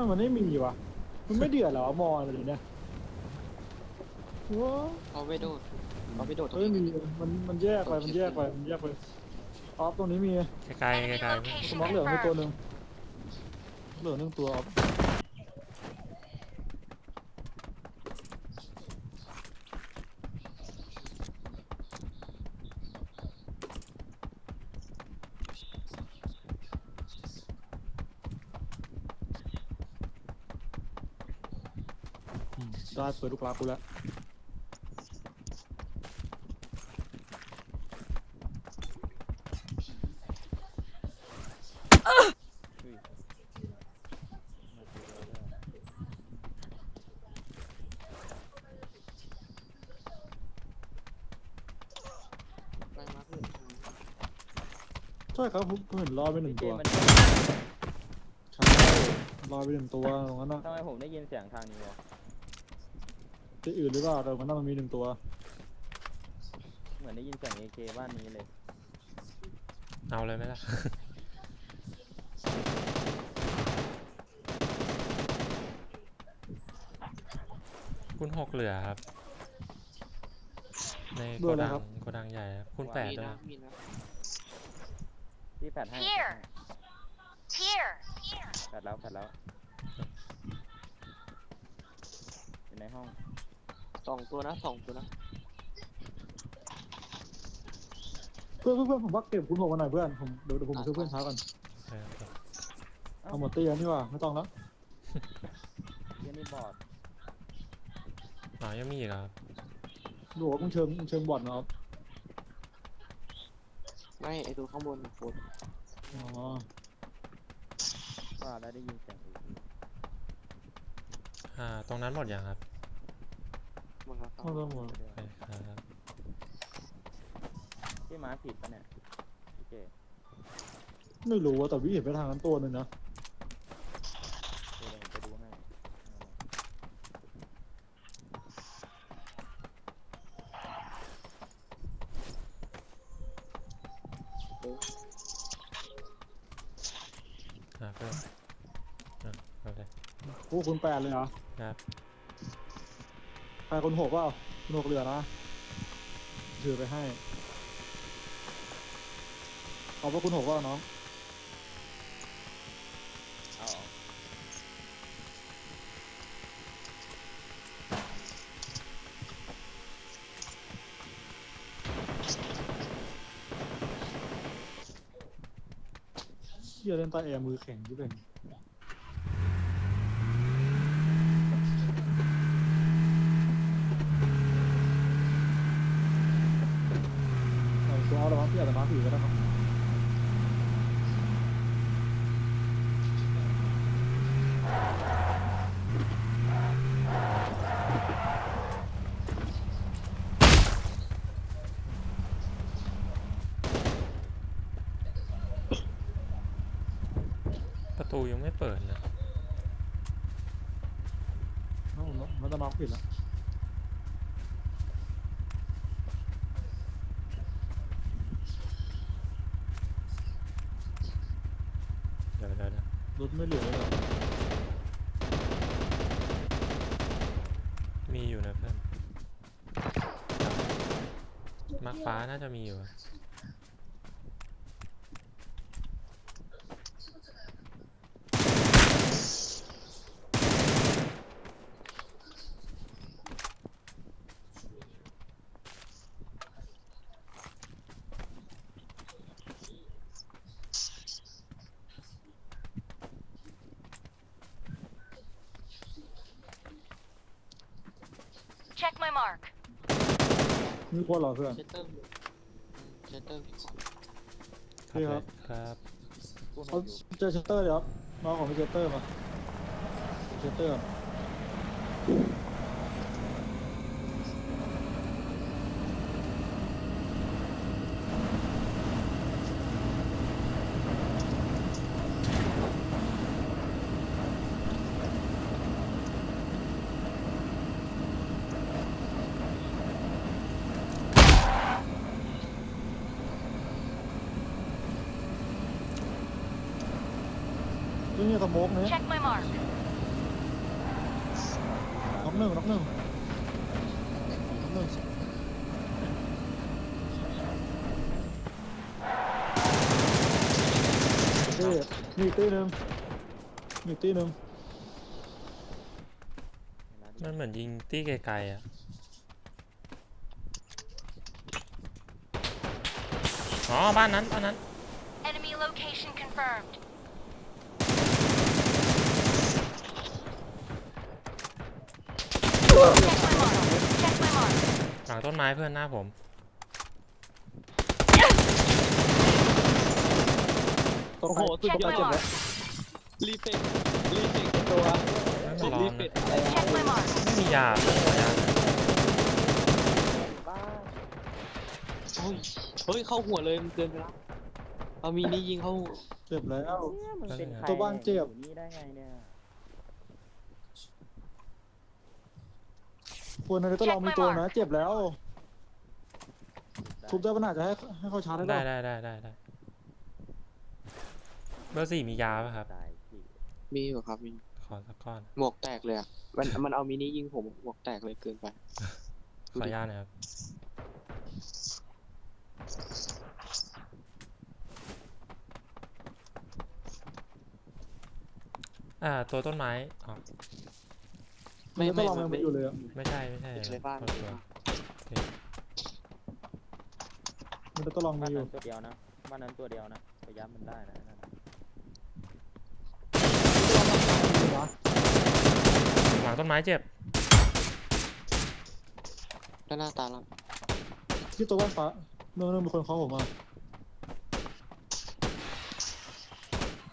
าวมันไม่มีวะมันไม่เดือดเหรอมออะไรเนี่ยว้าเอาไปโดดเอาไปโดดตรงเฮ้ยนี้มีมันมันแยกไปมันแยกไปมันแยกไปออฟตรงนี้มีไกลๆไกลสมองเหลืองมีตัวหนึ่งเหลืองหนึ่งตัวออฟ ได้เปิดลูกลากูแล้วใช่ครับผมผมเห็นรอไปหนึ่งเกตัวมมันใช่รอไปหนึ่งตัวตรงนั้นนะทำไมผมได้ยินเสียงทางนี้วะ ที่อื่นหรือเปล่าแต่มันน่ามันมีหนึ่งตัว เหมือนได้ยินเสียงเอเคบ้านนี้เลยๆเอาเลยไหมล่ะ คุณหกเหลือครับ ในโกดังโกดังใหญ่ครับคุณแปดมีด้วยนะมีนะพี่แปดให้ Here Here แปดแล้วแปดแล้วอยู่ในห้อง สองตัวนะสองตัวนะเพื่อนเพื่อนเพื่อนผมว่าเก็บคุณหกมาหน่อยเพื่อนผมเดี๋ยวเดี๋ยวผมไปช่วยเพื่อนช้าก่อนเออเอาหมดเตียนี่ว่าไม่ต้องแล้วเยี่ยนี่บอดอ๋อยังมีอีกเหรอครับดูว่ามึงเชิงมึงเชิงบอดเนาะไม่ไอตัวข้างบนน่ะโคตรอ๋อว่าแล้วได้ยินเสียง AK อ่า ตรงนั้นหมดยังครับ หมดแล้วเข้าเรื่องหมดโอเคครับพี่หมาผิดปะเนี่ยโอเคไม่รู้ว่าแต่วิ่งเห็นไปทางนั้นตัวหนึ่งนะเดี๋ยวผมไปดูให้อ่าเพิ่มอะเอาเลยโอ้คุณแปดเลยเหรอครับ ใครคนหกเปล่าคุณหกเหลือนะถือไปให้เอาว่าคุณหกว่าน้องเอาเอาเชี่ยเล่นต้แอร์มือแข็งที่เป็นเอาตัวเอาแล้วมั้งพี่อาจจะมา ถือก็ได้มั้งประตูยังไม่เปิดนะเอ้ามันจะมาผิดแล้ว เดี๋ยวเดี๋ยวเดี๋ยว รถไม่เหลือเลยเหรอมีอยู่นะเพื่อนมาร์คฟ้าน่าจะมีอยู่อะ my mark มีคนเหรอเพื่อน เชตเตอร์เชตเตอร์มีของพี่ครับ ครับพูดเอาไม่อยู่เจอเชสเตอร์เดี๋ยวน้องของพี่เชสเตอร์มาเชสเตอร์ นี่เนี่ยสโมกเนี่ย Check my mark หนึ่งน็อกหนึ่งน็อกหนึ่งเต้มีอีกตีหนึ่งมีอีกตีหนึ่งมันเหมือนยิงตี้ไกลๆอะ อ๋อ บ้านนั้นบ้านนั้น Enemy location confirmed. Check my mark. Check my mark. หลังต้นไม้เพื่อนหน้าผมตัวโอ้โหใครสุด Check ยอ my ด mark. รีเฟกรีเฟกตัวไม่มันร้อนรีนะเฟก Check my mark. ไม่มียาไม่มียาบ้าโอ้ยเฮ้ยเข้าหัวเลยมันเกินไปแล้วเอามีนี่ยิงเข้าหัวเจ็บแล้วเนี่ยมึงเป็นใครตัวบ้านเจ็บอยู่นี่ได้ไงเนี่ย ควรในตัวเรามีตัวนะ เจ็บแล้ว ทุบได้ปะน่าจะให้ให้เขาชาร์จได้ได้ปะได้ได้ได้ได้เบอร์สี่มียาป่ะครับตายสิมีอยู่ครับมีขอสักก้อน หมวกแตกเลยอะ มันมันเอามินิยิงผมหมวกแตกเลยเกินไป ขออนุญาตหนะครับ อ่า ตัวต้นไม้อ๋อ ไม่ไม่เรามันอยู่เลยอะไม่ใช่ไม่ใช่ติดเลยบ้านคเลยละตัวมันจะต้องลองบ้ามีนอยู่นั้นตัวเดียวนะบ้านนั้นตัวเดียวนะระยะมันได้นะนั่นน่ะหลังต้นไม้เจ็บด้านหน้าตาเราที่ตัวบ้านฟ้าเนื่องเนื่องมีคนเคาะผมมา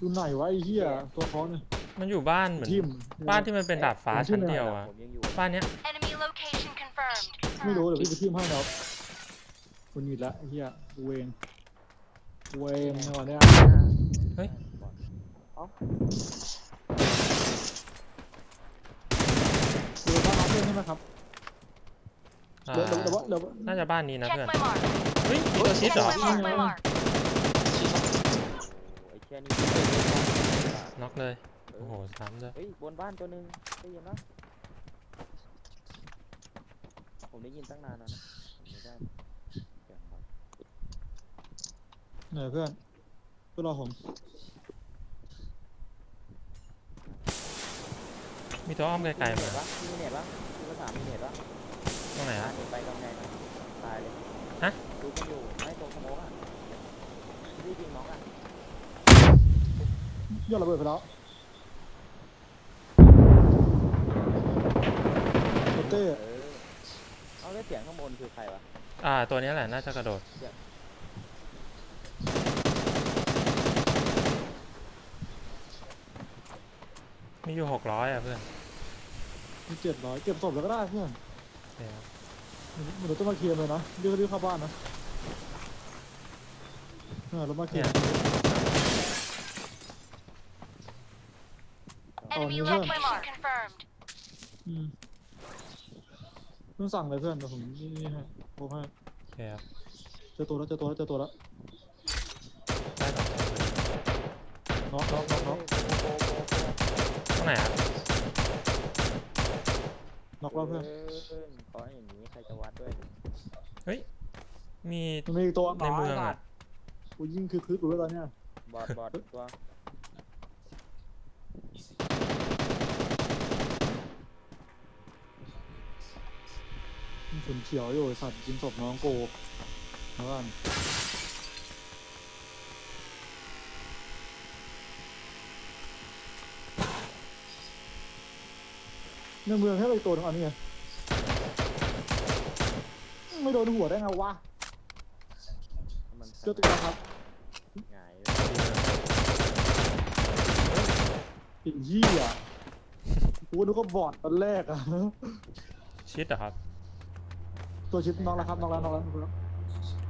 ดูไหนวะไอ้เหี้ยตัวเคาะเนี่ย มันอยู่บ้านเหมือน ทิมบ้านที่มันเป็นดาดฟ้าผมชื่ชั้อนอะไรเดียวอะอะผมยังอยู่บ้านเนี้ย Enemy location confirmed. ไม่รู้เดี๋ยวพี่ไปทิมให้แล้วคุณมีละไอ้เหี้ยเวงเวงในวันเนี้ยเฮ้ย ดูบ้านน้องเพื่อนใช่ไหมครับอ่าเดี๋ยวเดี๋ยวเดี๋ยวว่าเดี๋ยวน่าจะบ้านนี้นะ Check เพื่อน my mark. เฮ้ยมีตัวชิด Check เหรอ my mark. My mark. ชี้ครับโอ้ยไอ้เชี่ยนี่น็อกเลย โอ้โหซ้ำเลยเฮ้ยบนบ้านตัวหนึ่งได้ยินปะผมได้ยินตั้งนานแล้วนะผมไม่ได้เสียงครับไหนเพื่อนเพื่อนรอผมมีตัวอ้อมไกลๆมีมาเน็ตปะมีเน็ตปะมีภาษามีเน็ตปะตรงไหนอะอะเน็ตไปกำแพงอะตายเลยฮะ ดูกันอยู่ไม่ตรงสโมกอะที่ยิงน้องอะยอดระเบิดไปแล้ว เต้เออเอาแล้วเสียงข้างบนคือใครวะอ่า ตัวเนี้ยแหละ น่าจะกระโดด มีอยู่หกร้อยอะเพื่อนมีเจ็ดร้อยเก็บศพแล้วก็ได้เพื่อนโอเคครับเดี๋ยวต้องมาเคลียร์เลยนะเรียกเรียกเข้าบ้านนะเออเรามาเคลียร์ Enemy Oh, location confirmed. อืมเพิ่งสั่งเลยเพื่อนเดี๋ยวผมนี่นี่ให้โอ้ให้โอเคครับเจอตัวแล้วเจอตัวแล้วเจอตัวแล้วได้สองคนเลยน็อกน็อกน็อกน็อกตรงไหนครับน็อกแล้วเพื่อนขออย่างนี้ใครจะวัดด้วยมีมันมีอีกตัวในเมืองหาอะกูยิงคือคึกอยู่แล้วตอนเนี้ย บอดบอดตัว ขุนเขียวอยู่ไอ้สัตว์ยิงศพน้องโกแล้วกันในเมืองให้เราอีกตัวหนึงอันนี้ไงไม่โดนหัวได้ไงวะมันเจอตัวครับหงายไอียี่อะกูนึกว่าบอดตอนแรกอะชิดเหรอครับ ตัวชิปน้องแล้วครับน้องแล้วน้องแล้ว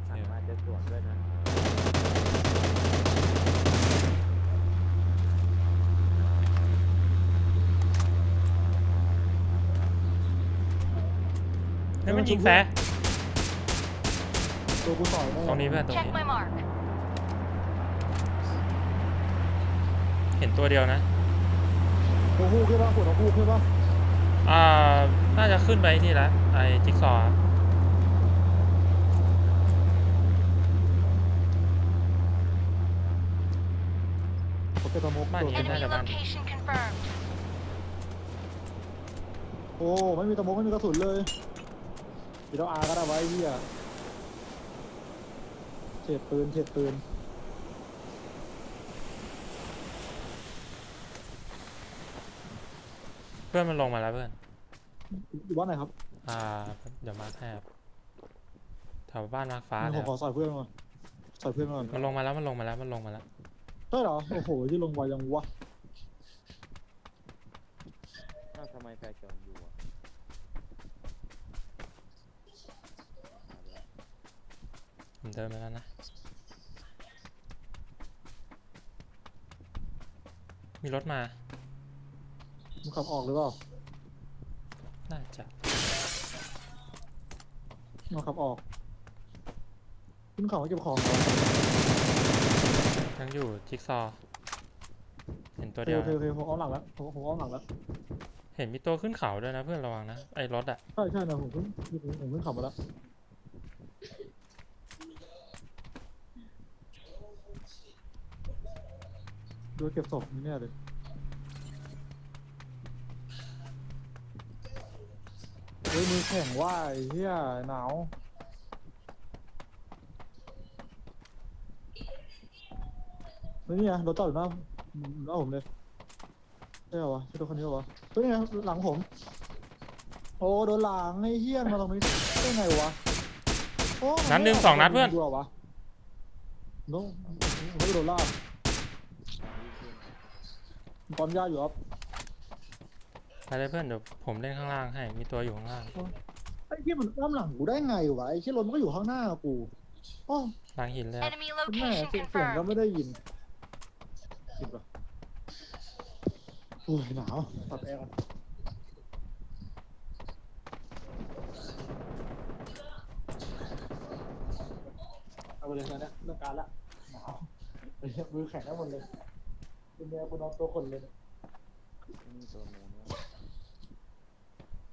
หันมาจะสวนด้วยนะเฮ้ยมันยิงแฟร์ตัวกูต่อยแตรงนี้เพื่อนตรง Check นี้ my mark. เห็นตัวเดียวนะ ตัวคู่ขึ้นป่ะปวดตัวคู่ขึ้นป่ะอ่า น่าจะขึ้นไปนี่แล้วไอ้จิ๊กซอว์ครั บโอเคสโมกบ้านนี้ตัวน่า Enemy จะบ้าน location confirmed. โอ้ไม่มีสโมกไม่มีกระสุนเลยเดี๋ยวเราอาร์ก็ได้ไว้เฮียเฉดปืนเฉดปืนเพื่อนมันลงมาแล้วเพื่อน อยู่บ้านไหนครับอ่า เดี๋ยวมาร์คให้ครับแถวบ้านมาร์คฟ้างั้นเลผยมคขรัอบใส่เพื่อนก่อนใส่เพื่อนก่อนมันลงมาแล้วมันลงมาแล้วมันลงมาแล้ว ใช่เหรอ โอ้โหที่ลงไวยังวะอ้าวทำไมแฟร์เขียวอยู่อะผมเดินไปแล้วนะ มีรถมา มึงขับออกหรือเปล่าน่าจะมึงขับออก ขึ้นเขามาเก็บของก่อน ยังอยู่จิ๊กซอว์เห็นตัวโอเคเดียวโอเคนะโอเคผมเอาหลังแล้วผมผมเอาหลังแล้วเห็นมีตัวขึ้นเขาด้วยนะเพื่อนระวังนะไอ้รถอะใช่ใช่นะผมขึ้นผมผมขึ้นขับมาแล้วดูเก็บศพนี่เนี่ยเลยเฮ้ยมือแข็งว่าไอ้เหี้ยหนาว เฮ้ยนี่ไงรถจอดอยู่หน้าหน้าผมเลยใช่เหรอวะใช่รถคันนี้เหรอวะเฮ้ยนี่ไงหลังผม โอ้โดนหลังไอ้เหี้ยมาตรงนี้ได้ไงวะโอ้นัดหนึ่งสองนัดเพื่อน ดูเหรอวะโน้ไม่โดนลากปั๊มยาอยู่ครับไปเลยเพื่อนเดี๋ยวผมเล่นข้างล่างให้มีตัวอยู่ข้างล่างไอ้เหี้ยมันอ้อมหลังกูได้ไงวะไอ้เหี้ยรถมันก็อยู่ข้างหน้ากูโอ้ หลังหินเลยครับ Enemy คุณแม่ location เสียงเสียงก็ confirmed. ไม่ได้ยิน คิดปะโอ้ยหนาวตัดแอร์ก่อนเอาไปเลยนะเนี่ยเลิกการละหนาวไอ้เหี้ยมือแข็งได้หมดเลยเป็นแมวกูนอนตัวคนเลยนี่ตัวนู้นวะ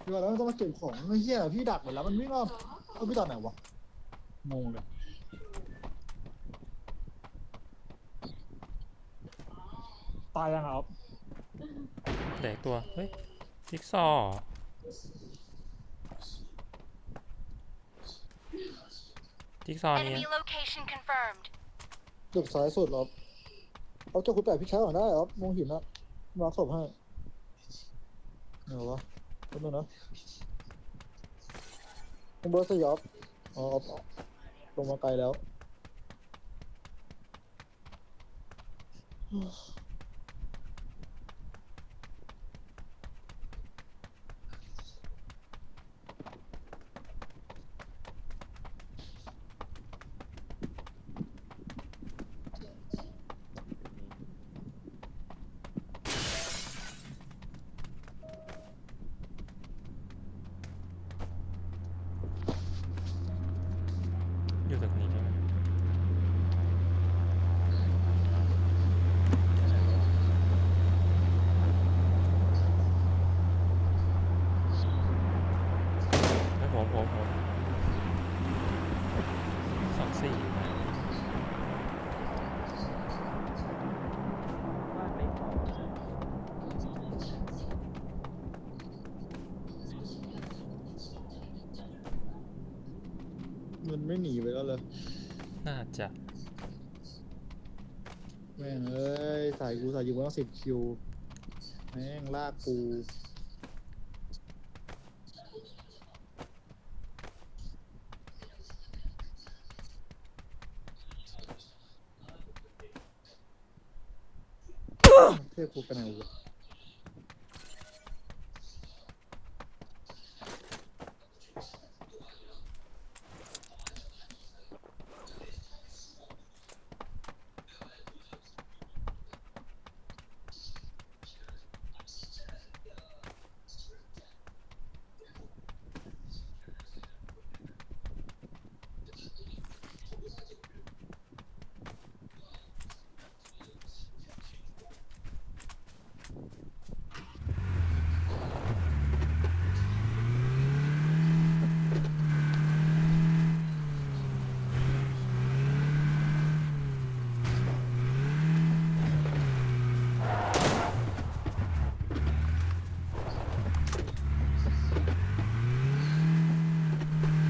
เดี๋ยวแล้วต้องมาเก็บของไอ้เหี้ยพี่ดักหมดแล้วมันวิ่งอ้อมเออพี่ตอนไหนวะงงเลย ตายยังครับเด็กตัว เฮ้ยจิ๊กซอว์จิ๊กซอว์นี้ Enemy location confirmed. จุดซ้ายสุดครับเอาเจ้าคุณแปะพี่ชายก่อนได้ครับมองหินนะวางศพให้เดี๋ยววะแป๊บนึงนะคุณเบิร์ดสยบอ๋อครับลงมาไกลแล้ว อยู่ตึกนี้ใช่ไหมเฮ้ยผมผมผมสองสี่ บ้านเล็กเหรอ มันไม่หนีไปแล้วเลยน่าจะ แม่งเอ้ย สายกูสายอยู่มาตั้งสิบคิว แม่งลากกู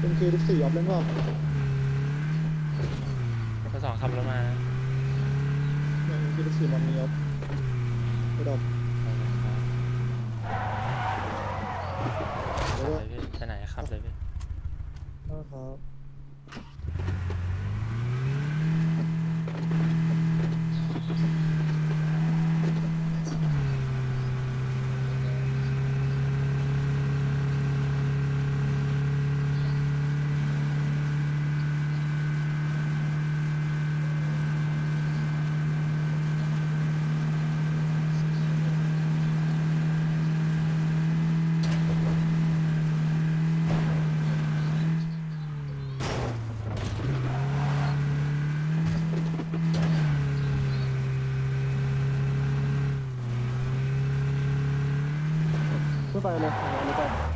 เป็นเคสิบสี่ออฟเล่นว่าเบอร์สองขับรถมาเนี่ยเคสิบสี่มันมีออฟไม่ดอกขับเลยพี่ไปไหนขับเลยพี่ นะครับ ขึ้นไปเลยเอาเลยไป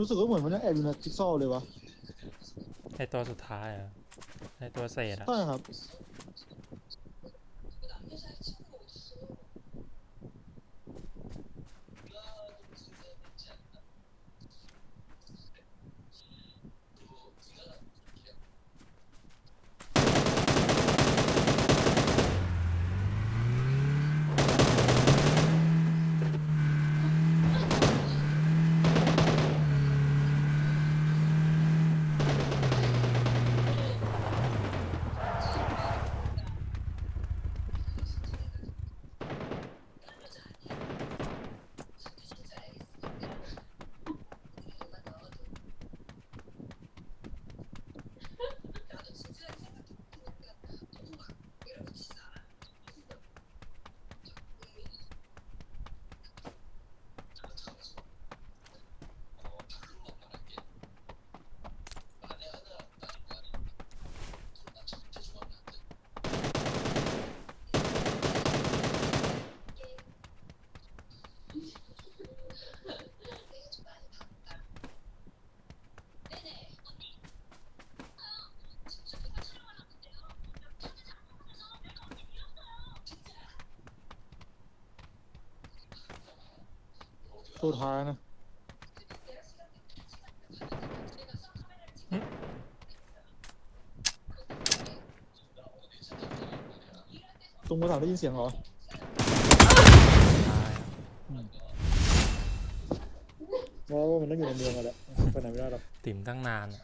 รู้สึกว่าเหมือนมันแอบอยู่ในจิ๊กซอว์เลยวะไอตัวสุดท้ายอะไอตัวเศษอะใช่ครับ สุดท้ายนะตรงกระถางได้ยินเสียงเหรอเพราะว่ามันต้องอยู่ในเมืองกันแหละไปไหนไม่ได้หรอกติ่มตั้งนานอะ